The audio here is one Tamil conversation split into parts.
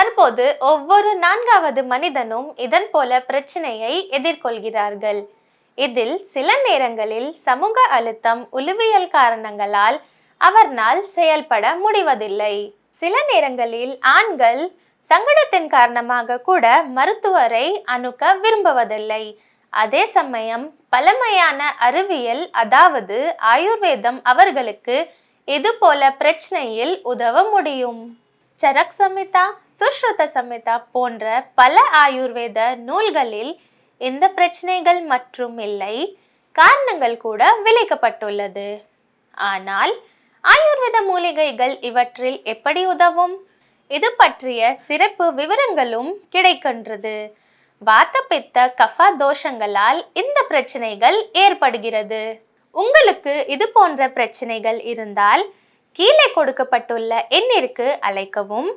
தற்போது ஒவ்வொரு நான்காவது மனிதனும் இதன் போல பிரச்சனையை எதிர்கொள்கிறார்கள். இதில் சில நேரங்களில் சமூக அழுத்தம் உளவியல் காரணங்களால் அவர்னால் செயல்பட முடிவதில்லை. சில நேரங்களில் ஆண்கள் சங்கடத்தின் காரணமாக கூட மருத்துவரை அணுக விரும்புவதில்லை. அதே சமயம் பழமையான அறிவியல் அதாவது ஆயுர்வேதம் அவர்களுக்கு இது போல பிரச்சனையில் உதவ முடியும். சரக் சமிதா சுஷ்ருத சமிதா போன்ற பல ஆயுர்வேத நூல்களில் இந்த பிரச்சனைகள் மற்றும் இல்லை காரணங்கள் கூட விளைக்கப்பட்டுள்ளது ஆனால் ஆயுர்வேத மூலிகைகள் இவற்றில் எப்படி உதவும்? இது பற்றிய சிறப்பு விவரங்களும் கிடைக்கின்றது. வாத்த பித்த கஃபா தோஷங்களால் இந்த பிரச்சனைகள் ஏற்படுகிறது. உங்களுக்கு இது போன்ற பிரச்சனைகள் இருந்தால் கீழே கொடுக்கப்பட்டுள்ள எண்ணிற்கு அழைக்கவும்.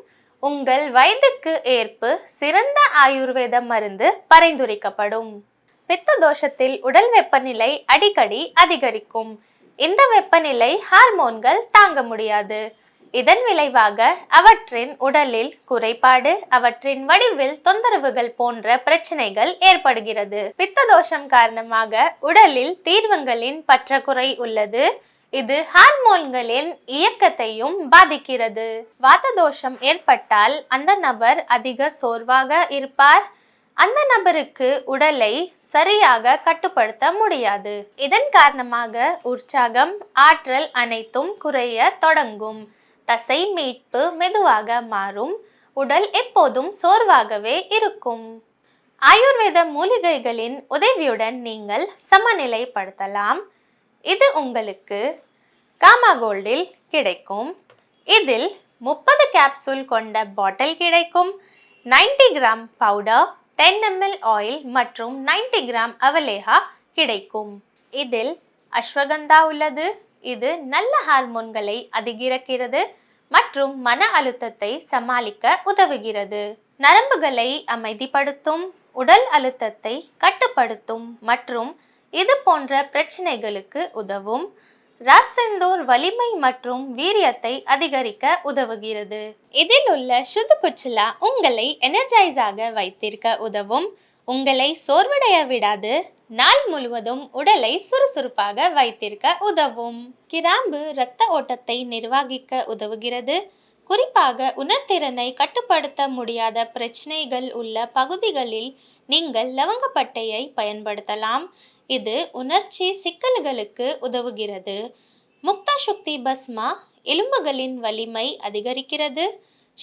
உங்கள் வயதுக்கு ஏற்ப சிறந்த ஆயுர்வேத மருந்து பரிந்துரைக்கப்படும். பித்த தோஷத்தில் உடல் வெப்பநிலை அடிக்கடி அதிகரிக்கும். இந்த வெப்பநிலை ஹார்மோன்கள் தாங்க முடியாது. இதன் விளைவாக அவற்றின் உடலில் குறைபாடு அவற்றின் வடிவில் தொந்தரவுகள் போன்ற பிரச்சனைகள் ஏற்படுகிறது. பித்த தோஷம் காரணமாக உடலில் தீர்வங்களின் பற்றாக்குறை உள்ளது. இது ஹார்மோன்களின் இயக்கத்தையும் பாதிக்கிறது. வாத தோஷம் ஏற்பட்டால் அந்த நபர் அதிக சோர்வாக இருப்பார். அந்த நபருக்கு உடலை சரியாக கட்டுப்படுத்த முடியாது. இதன் காரணமாக உற்சாகம் ஆற்றல் அனைத்தும் குறைய தொடங்கும். தசை மீட்பு மெதுவாக மாறும். உடல் எப்போதும் சோர்வாகவே இருக்கும். ஆயுர்வேத மூலிகைகளின் உதவியுடன் நீங்கள் சமநிலைப்படுத்தலாம். இது உங்களுக்கு காமா கோல்டில் கிடைக்கும். இதில் முப்பது கேப்சூல் கொண்ட பாட்டில் கிடைக்கும். 90 gram powder ten ML oil மற்றும் 90 கிராம் அவலேஹா கிடைக்கும். இதில் அஸ்வகந்தா உள்ளது. இது நல்ல ஹார்மோன்களை அதிகரிக்கிறது மற்றும் மன அழுத்தத்தை சமாளிக்க உதவுகிறது. நரம்புகளை அமைதிப்படுத்தும் உடல் அழுத்தத்தை கட்டுப்படுத்தும் மற்றும் இது போன்ற பிரச்சனைகளுக்கு உதவும். ராசெந்தூர் வலிமை மற்றும் வீரியத்தை அதிகரிக்க உதவுகிறது. இதில் உள்ள சுது குச்சிலா உங்களை எனர்ஜைஸாக வைத்திருக்க உதவும். உங்களை சோர்வடைய விடாது. நாள் முழுவதும் உடலை சுறுசுறுப்பாக வைத்திருக்க உதவும். கிராம்பு இரத்த ஓட்டத்தை நிர்வகிக்க உதவுகிறது. குறிப்பாக உணர்திறனை கட்டுப்படுத்த முடியாத பிரச்சனைகள் உள்ள பகுதிகளில் நீங்கள் லவங்கப்பட்டையை பயன்படுத்தலாம். இது உணர்ச்சி சிக்கல்களுக்கு உதவுகிறது. முக்தா சுக்தி பஸ்மா எலும்புகளின் வலிமை அதிகரிக்கிறது.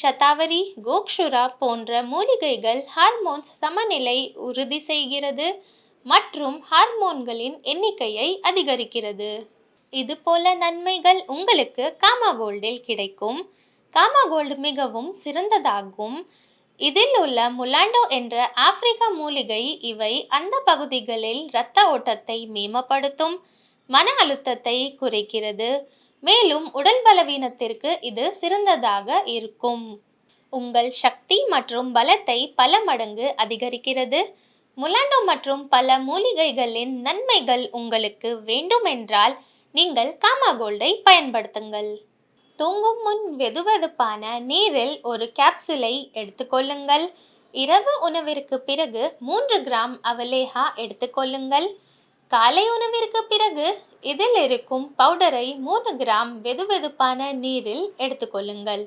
சதாவரி கோக்ஷுரா போன்ற மூலிகைகள் ஹார்மோன்ஸ் சமநிலை உறுதி செய்கிறது மற்றும் ஹார்மோன்களின் எண்ணிக்கையை அதிகரிக்கிறது. இது போல நன்மைகள் உங்களுக்கு காமா கோல்டில் கிடைக்கும். காமா கோல்டு மிகவும் சிறந்ததாகும். இதில் உள்ள முலாண்டோ என்ற ஆப்பிரிக்க மூலிகை இவை அந்த பகுதிகளில் இரத்த ஓட்டத்தை மேம்படுத்தும் மன அழுத்தத்தை குறைக்கிறது. மேலும் உடல் பலவீனத்திற்கு இது சிறந்ததாக இருக்கும். உங்கள் சக்தி மற்றும் பலத்தை பல மடங்கு அதிகரிக்கிறது. முலாண்டோ மற்றும் பல மூலிகைகளின் நன்மைகள் உங்களுக்கு வேண்டுமென்றால் நீங்கள் காமா கோல்டை பயன்படுத்துங்கள். தூங்கும் முன் வெதுவெதுப்பான நீரில் ஒரு கேப்சூலை எடுத்துக்கொள்ளுங்கள். இரவு உணவிற்கு பிறகு மூன்று கிராம் அவலேஹா எடுத்துக்கொள்ளுங்கள். காலை உணவிற்கு பிறகு இதில் இருக்கும் பவுடரை மூணு கிராம் வெதுவெதுப்பான நீரில் எடுத்துக்கொள்ளுங்கள்.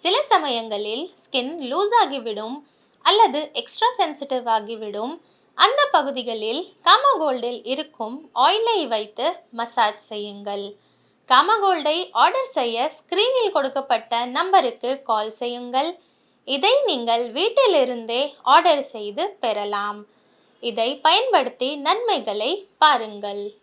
சில சமயங்களில் ஸ்கின் லூஸ் ஆகிவிடும் அல்லது எக்ஸ்ட்ரா சென்சிட்டிவ் ஆகிவிடும். அந்த பகுதிகளில் காமாகோல்டில் இருக்கும் ஆயிலை வைத்து மசாஜ் செய்யுங்கள். காமகோல்டை ஆர்டர் செய்ய ஸ்கிரீனில் கொடுக்கப்பட்ட நம்பருக்கு கால் செய்யுங்கள். இதை நீங்கள் வீட்டிலிருந்தே ஆர்டர் செய்து பெறலாம். இதை பயன்படுத்தி நன்மைகளை பாருங்கள்.